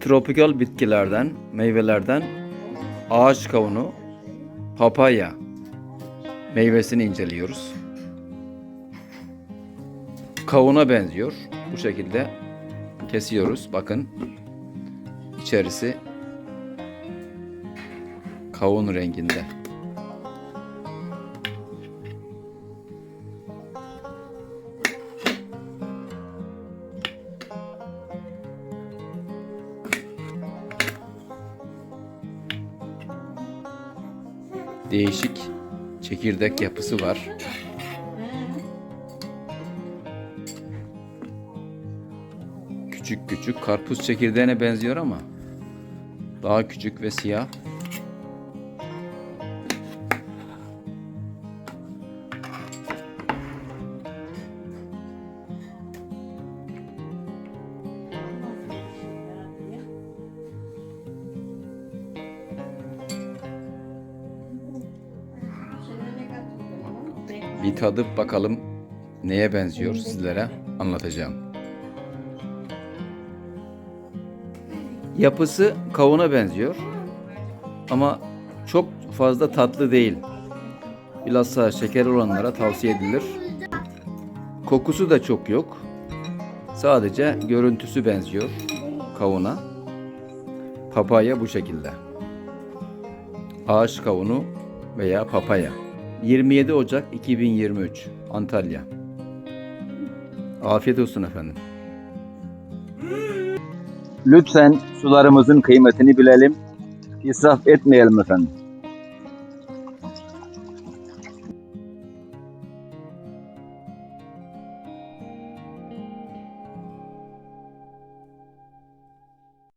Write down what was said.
tropikal bitkilerden, meyvelerden ağaç kavunu, papaya meyvesini inceliyoruz. Kavuna benziyor. Bu şekilde kesiyoruz. Bakın içerisi kavun renginde. Değişik çekirdek yapısı var. Küçük küçük karpuz çekirdeğine benziyor ama daha küçük ve siyah. Bir tadıp bakalım neye benziyor sizlere anlatacağım. Yapısı kavuna benziyor. Ama çok fazla tatlı değil. Bilhassa şeker olanlara tavsiye edilir. Kokusu da çok yok. Sadece görüntüsü benziyor kavuna. Papaya bu şekilde. Ağaç kavunu veya papaya. 27 Ocak 2023 Antalya. Afiyet olsun efendim. Lütfen sularımızın kıymetini bilelim. İsraf etmeyelim efendim.